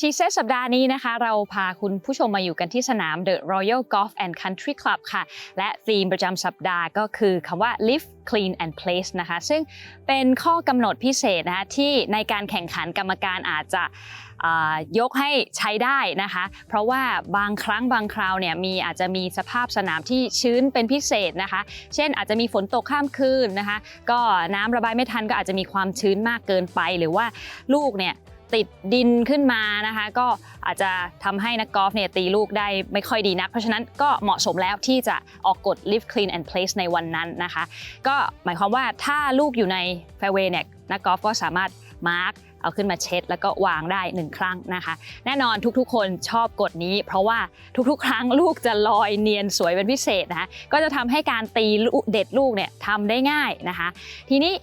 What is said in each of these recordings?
ชีเซตสัปดาห์นี้นะคะ เราพาคุณผู้ชมมาอยู่กันที่สนาม The Royal Golf and Country Club ค่ะ และธีมประจำสัปดาห์ก็คือคำว่า live clean and place นะคะ ซึ่งเป็นข้อกำหนดพิเศษนะคะที่ในการแข่งขันกรรมการอาจจะยกให้ใช้ได้นะคะ เพราะว่าบางครั้งบางคราวเนี่ยมีอาจจะมีสภาพสนามที่ชื้นเป็นพิเศษนะคะ เช่นอาจจะมีฝนตกข้ามคืนนะคะ ก็น้ำระบายไม่ทันก็อาจจะมีความชื้นมากเกินไป หรือว่าลูกเนี่ย ติดดินขึ้นมานะคะ ก็อาจจะทำให้นักกอล์ฟเนี่ยตีลูกได้ไม่ค่อยดีนัก เพราะฉะนั้นก็เหมาะสมแล้วที่จะออกกฎ live clean and place ในวันนั้นนะคะ ก็หมายความว่าถ้าลูกอยู่ใน fairway เนี่ยนักกอล์ฟก็สามารถมาร์กเอาขึ้นมาเช็ด แล้วก็วางได้หนึ่งครั้งนะคะ แน่นอนทุกๆ คนชอบกฎนี้ เพราะว่าทุกๆ ครั้งลูกจะลอยเนียนสวยเป็นพิเศษนะคะก็จะทำให้การตีลูกเด็ดลูกเนี่ยทำได้ง่ายนะคะ ทีนี้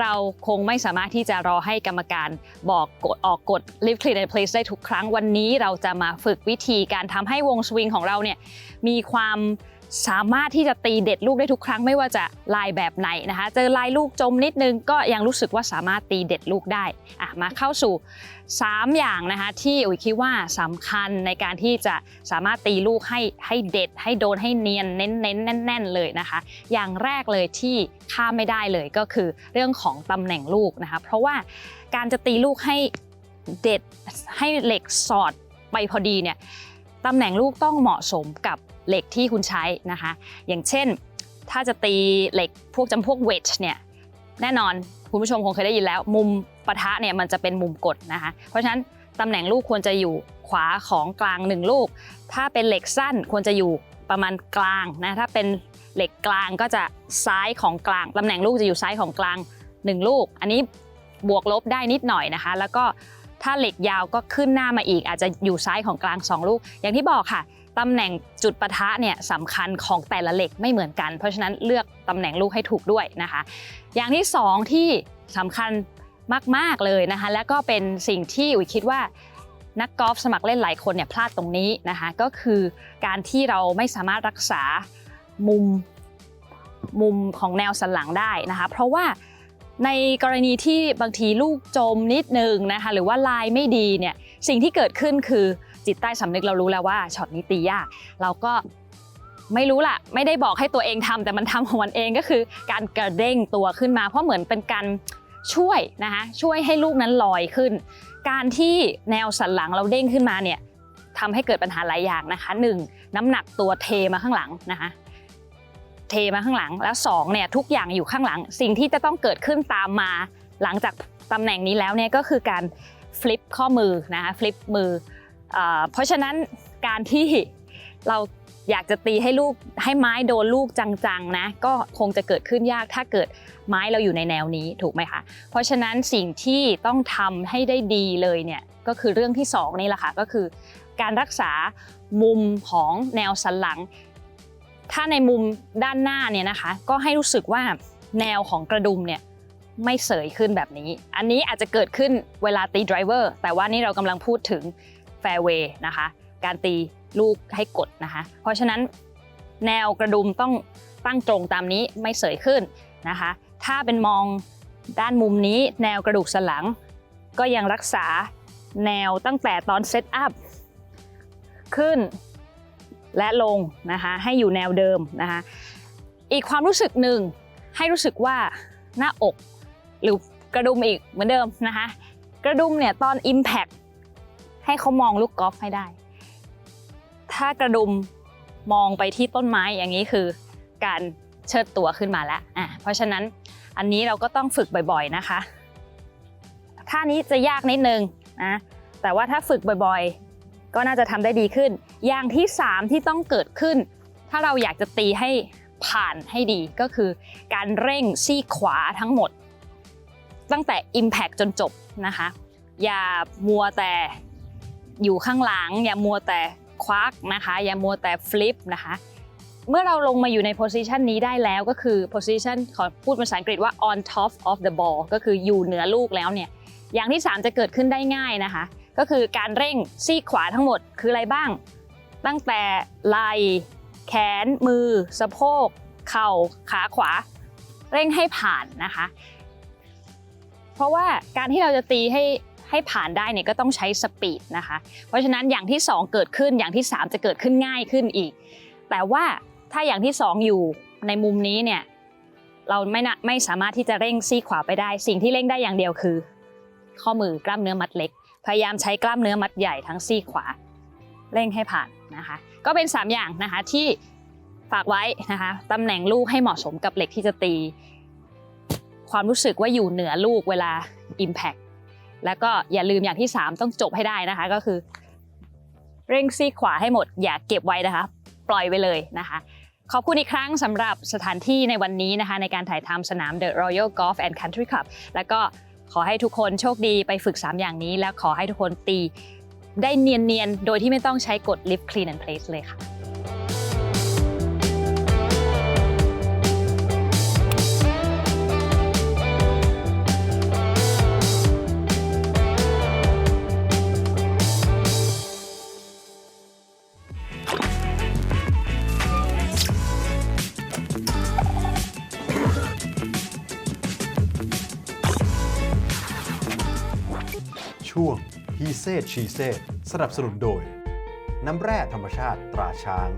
เราคงไม่สามารถที่จะรอให้กรรมการบอกกดออกกฎ live clean and place ได้ทุกครั้งวันนี้เราจะมาฝึกวิธีการทำให้วงสวิงของเราเนี่ยมีความ สามารถที่จะตีเด็ดลูกได้ทุกครั้งไม่ว่าจะลายแบบไหนนะคะ เจอลายลูกจมนิดนึงก็ยังรู้สึกว่าสามารถตีเด็ดลูกได้อะมาเข้าสู่ 3 อย่างนะคะที่อุ๋ยคิดว่าสำคัญในการที่จะสามารถตีลูกให้ให้เด็ด ให้โดนให้เนียนเน้นเน้นๆแน่น ๆ เลยนะคะ อย่างแรกเลยที่ข้ามไม่ได้เลยก็คือเรื่องของตำแหน่งลูกนะคะ เพราะว่าการจะตีลูกให้เด็ดให้เหล็กสอดไปพอดีเนี่ย ตำแหน่งลูกต้องเหมาะสมกับเหล็กที่คุณใช้นะคะ อย่างเช่น ถ้าจะตีเหล็กพวกจำพวกเวทเนี่ยแน่นอนคุณผู้ชมคงเคยได้ยินแล้ว มุมปะทะเนี่ยมันจะเป็นมุมกดนะคะ เพราะฉะนั้นตำแหน่งลูกควรจะอยู่ขวาของกลางหนึ่งลูก ถ้าเป็นเหล็กสั้นควรจะอยู่ประมาณกลางนะถ้าเป็นเหล็กกลางก็จะซ้ายของกลางตำแหน่งลูกจะอยู่ซ้ายของกลางหนึ่งลูก อันนี้บวกลบได้นิดหน่อยนะคะ แล้วก็ ถ้าเหล็กยาวก็ขึ้นหน้ามาอีก อาจจะอยู่ซ้ายของกลางสองลูก อย่างที่บอกค่ะตำแหน่งจุดปะทะเนี่ยสำคัญของแต่ละเหล็กไม่เหมือนกัน เพราะฉะนั้นเลือกตำแหน่งลูกให้ถูกด้วยนะคะ อย่างที่สองที่สำคัญมาก ๆ เลยนะคะ และก็เป็นสิ่งที่อุ๋ยคิดว่านักกอล์ฟสมัครเล่นหลายคนเนี่ยพลาดตรงนี้นะคะก็คือการที่เราไม่สามารถรักษามุมมุมของแนวสันหลังได้นะคะ เพราะว่า ในกรณีที่บางทีลูกจมนิดนึงนะคะหรือว่าลายไม่ดีเนี่ยสิ่งที่เกิดขึ้นคือจิตใต้สำนึกเรารู้แล้วว่าช็อตนี้ตียากเราก็ไม่รู้ล่ะ ไม่ได้บอกให้ตัวเองทำแต่มันทำของมันเองก็คือการกระเด้งตัวขึ้นมา เพราะเหมือนเป็นการช่วยนะคะช่วยให้ลูกนั้นลอยขึ้น การที่แนวสันหลังเราเด้งขึ้นมาเนี่ยทำให้เกิดปัญหาหลายอย่างนะคะหนึ่งน้ำหนักตัวเทมาข้างหลังนะคะ เทมาข้างหลัง แล้วสองเนี่ยทุกอย่างอยู่ข้างหลัง สิ่งที่จะต้องเกิดขึ้นตามมา หลังจากตำแหน่งนี้แล้วเนี่ยก็คือการฟลิปข้อมือนะคะฟลิปมือเอ่อเพราะฉะนั้นการที่เราอยากจะตีให้ลูกให้ไม้โดนลูกจังๆนะก็คงจะเกิดขึ้นยากถ้าเกิดไม้เราอยู่ในแนวนี้ถูกไหมคะเพราะฉะนั้นสิ่งที่ต้องทำให้ได้ดีเลยเนี่ยก็คือเรื่องที่สองนี่แหละค่ะก็คือ การรักษามุมของแนวสันหลัง ถ้าในมุมด้านหน้าเนี่ยนะคะ ก็ให้รู้สึกว่าแนวของกระดุมเนี่ยไม่เสยขึ้นแบบนี้ อันนี้อาจจะเกิดขึ้นเวลาตีไดรเวอร์แต่ว่านี่เรากำลังพูดถึงแฟร์เวย์นะคะ การตีลูกให้กดนะคะ เพราะฉะนั้นแนวกระดุมต้องตั้งตรงตามนี้ไม่เสยขึ้นนะคะ ถ้าเป็นมองด้านมุมนี้แนวกระดูกสันหลัง ก็ยังรักษาแนวตั้งแต่ตอนเซตอัพขึ้น และลงนะคะให้อยู่แนวเดิมนะคะอีกความรู้สึกหนึ่งให้รู้สึกว่าหน้าอกหรือกระดุมอีกเหมือนเดิมนะคะกระดุมเนี่ยตอน Impact ให้เขามองลูกกอล์ฟให้ได้ ถ้ากระดุมมองไปที่ต้นไม้อย่างนี้คือการเชิดตัวขึ้นมาแล้วอะเพราะฉะนั้นอันนี้เราก็ต้องฝึกบ่อยๆนะคะท่านี้จะยากนิดนึงนะแต่ว่าถ้าฝึกบ่อย ก็น่าจะทำได้ดีขึ้น อย่างที่ 3 ที่ต้องเกิดขึ้น ถ้าเราอยากจะตีให้ผ่านให้ดีก็คือ การเร่งซี่ขวาทั้งหมด ตั้งแต่ Impact จนจบนะคะ อย่ามัวแต่อยู่ข้างหลัง อย่ามัวแต่ควักนะคะ อย่ามัวแต่ฟลิปนะคะเมื่อเราลงมาอยู่ในโพ i ิชันนี้ได้แล้วก็คือโพ i ิชันขอพูดภาษาอังกฤษว่า on top of the ball ก็คืออยู่เหนือลูกแล้วเนี่ยอย่างที่ 3 จะเกิดขึ้นได้ง่ายนะคะ ก็คือการเร่งซี่ขวาทั้งหมดคืออะไรบ้าง ตั้งแต่ไหล่แขน มือ สะโพก เข่า ขาขวา เร่งให้ผ่านนะคะ เพราะว่าการที่เราจะตีให้ให้ผ่านได้เนี่ยก็ต้องใช้สปีดนะคะ เพราะฉะนั้นอย่างที่ 2 เกิดขึ้นอย่างที่ 3 จะเกิดขึ้นง่ายขึ้นอีก แต่ว่าถ้าอย่างที่ 2 อยู่ในมุมนี้เนี่ยเราไม่นะไม่สามารถที่จะเร่งซี่ขวาไปได้ สิ่งที่เร่งได้อย่างเดียวคือ ข้อมือกล้ามเนื้อมัดเล็ก พยายามใช้กล้ามเนื้อมัดใหญ่ทั้งซี่ขวา เร่งให้ผ่านนะคะ ก็เป็น 3 อย่างนะคะที่ฝากไว้นะคะตำแหน่งลูกให้เหมาะสมกับเหล็กที่จะตี ความรู้สึกว่าอยู่เหนือลูกเวลา Impact แล้วก็อย่าลืมอย่างที่ 3 ต้องจบให้ได้นะคะก็คือ เร่งซี่ขวาให้หมด อย่าเก็บไว้นะคะ ปล่อยไปเลยนะคะขอบคุณอีกครั้งสำหรับสถานที่ในวันนี้นะคะ ในการถ่ายทำสนาม The Royal Golf and Country Club แล้วก็ ขอให้ทุกคนโชคดีไปฝึก 3 อย่างนี้ แล้วขอให้ทุกคนตีได้เนียนๆ โดยที่ไม่ต้องใช้กด lift clean and place เลยค่ะ ช่วง He Said She Said สนับสนุนโดย น้ำแร่ธรรมชาติตราช้าง